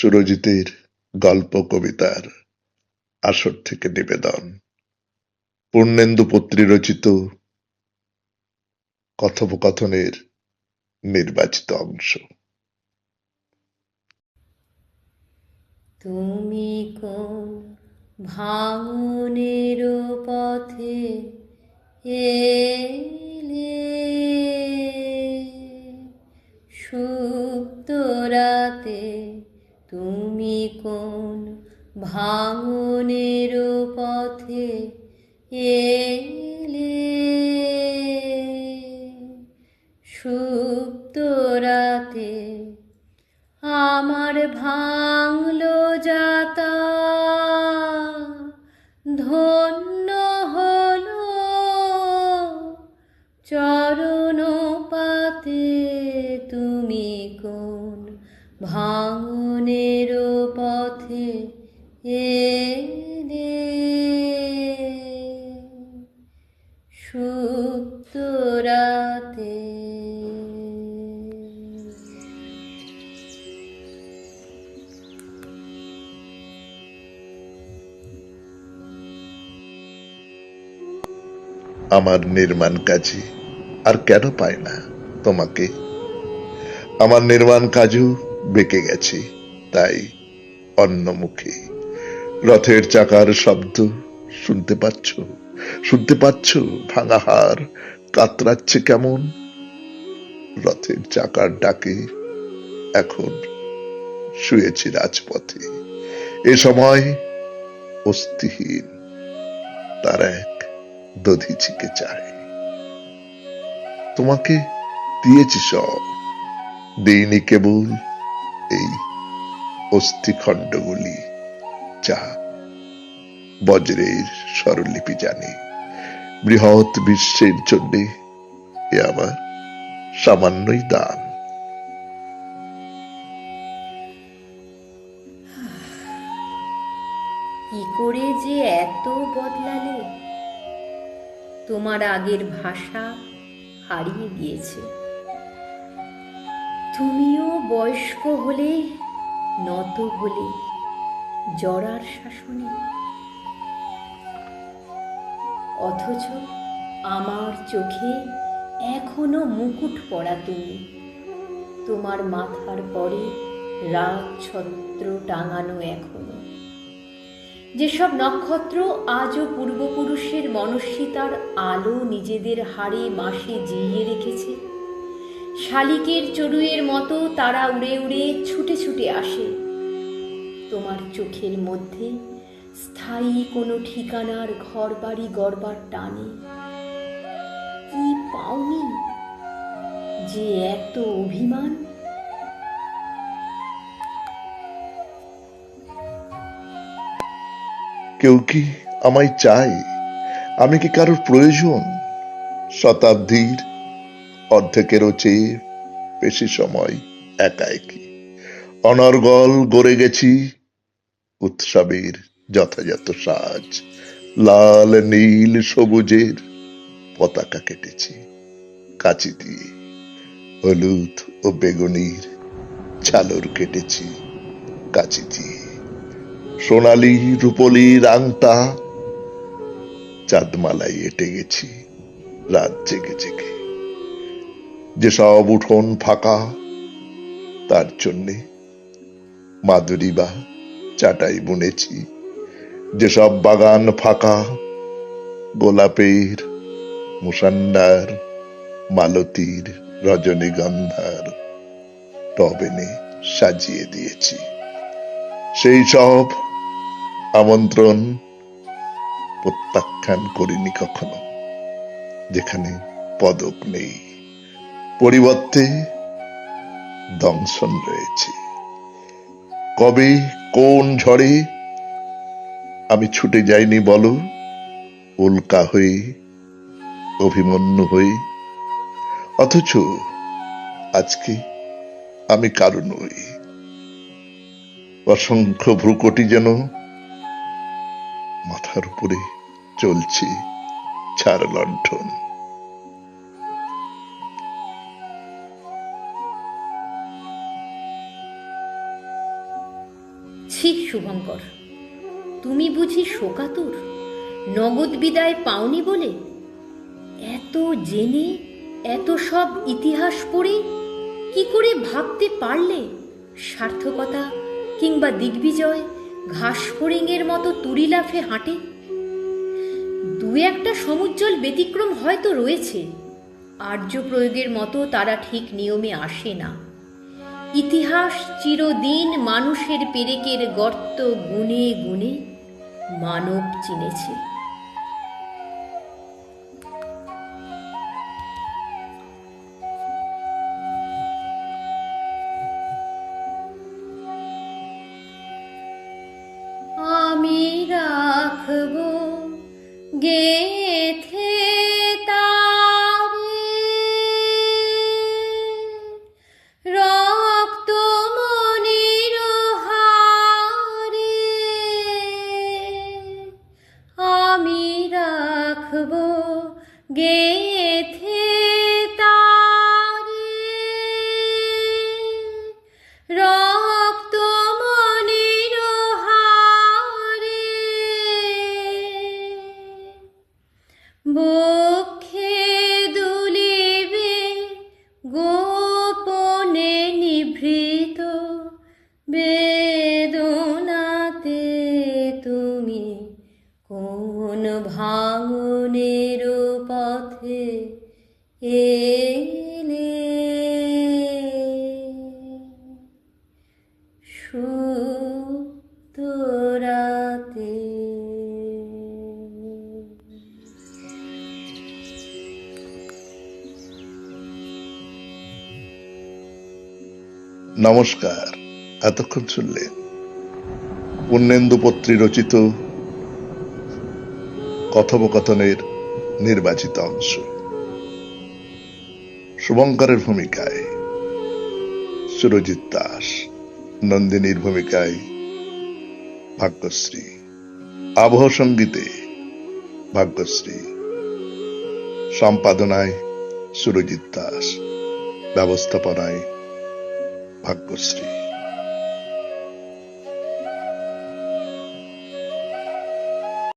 সুরজিতের গল্প কবিতার আসর থেকে নিবেদন। পূর্ণেন্দু পত্রী রচিত কথোপকথনের নির্বাচিত অংশ। তুমি কোন ভাঙনের পথে এলে? সুপ্ত রাতে ভাঙনের পথে এলে সুপ্ত রাতে আমার ভাঙলো যাতা, ধন্য হলো চরণ পাতে তুমি কোন ভাঙনের আমার নির্মাণ কাজে আর কেন পায় না তোমাকে? আমার নির্মাণ কাজও বেঁকে গেছে, তাই অন্যমুখী। রথের চাকার শব্দ শুনতে পাচ্ছ? শুনতে পাচ্ছ ভাঙা হার কাতরাচ্ছে কেমন? রথের চাকার ডাকে এখন শুয়েছি রাজপথে। এ সময় অস্থিহীন। তার দধিচিকে চায়। তোমাকে দিয়েছি সব। দিইনি কেবল এই অস্থিখণ্ডগুলি যা বজ্রের স্বরলিপি জানে। বৃহৎ বিশ্বের জন্যে এ আমার সামান্যই দান। কি করে যে এত বদলালে? তোমার আগের ভাষা হারিয়ে গিয়েছে। তুমিও বয়স্ক হলে, নত হলে, জরার শাসনে। অথচ আমার চোখে এখনও মুকুট পড়া তুমি। তোমার মাথার পরে রাগ ছত্র টাঙানো এখনও। যেসব নক্ষত্র আজও পূর্বপুরুষের মনস্বিতার আলো নিজেদের হাড়ে মাসে জিইয়ে রেখেছে। শালিকের চড়ুইয়ের মতো তারা উড়ে উড়ে ছুটে ছুটে আসে। তোমার চোখের মধ্যে স্থায়ী কোনো ঠিকানার ঘর বাড়ি গড়বার টানে। কি পাওনি? যে এত অভিমান? কেউ কি আমায় চায়? আমি কি কারোর প্রয়োজন? শতাব্দীর অর্ধেকেরও চেয়ে বেশি সময় একা একই। অনর্গল গড়ে গেছি উৎসবের যথাযথ সাজ। লাল, নীল, সবুজের পতাকা কেটেছি কাচি দিয়ে। হলুদ ও বেগুনির ঝালর কেটেছি কাচি দিয়ে। সোনালি রূপলির আংটা চাঁদমালাই এটে গেছি, রাত জেগে জেগে। যেসব উঠোন ফাঁকা, তার জন্যে মাদুরি বা চাটাই বুনেছি। যেসব বাগান ফাঁকা, গোলাপের মুসান্ডার মালতীর, রজনীগন্ধার টবেনে সাজিয়ে দিয়েছি। সেই সব আমন্ত্রণ প্রত্যাখ্যান করিনি কখনো, যেখানে পদক নেই। পরিবর্তে দংশন রয়েছে। কবে, কোন ঝড়ে, আমি ছুটে যাইনি বলো, উল্কা হয়ে, অভিমন্যু হয়ে। অথচ আজকে আমি কারও নই। অসংখ্য ভ্রুকটি যেন মাথার উপরে চলছে ছাড় লণ্ঠন। শুভঙ্কর, তুমি বুঝি শোকাতুর? নগদ বিদায় পাওনি বলে? এত জেনে, এত সব ইতিহাস পড়ে কি করে ভাবতে পারলে? সার্থকতা কিংবা দিগ্বিজয় ঘাস ফড়িংয়ের মতো তুড়ি লাফে হাঁটে। দু একটা সমুজ্জ্বল ব্যতিক্রম হয়তো রয়েছে। আর্য প্রয়োগের মতো তারা ঠিক নিয়মে আসে না। ইতিহাস চিরদিন মানুষের পেরেকের গর্ত গুনে গুনে মানব চিনেছে। gay পথে এলে নমস্কার এতক্ষণ শুনলেন পূর্ণেন্দু পত্রী রচিত কথোপকথনের নির্বাচিত অংশ। শুভঙ্করের ভূমিকায় সুরজিৎ দাস, নন্দিনীর ভূমিকায় ভাগ্যশ্রী। আবহ সঙ্গীতে ভাগ্যশ্রী। সম্পাদনায় সুরজিৎ দাস, ব্যবস্থাপনায় ভাগ্যশ্রী।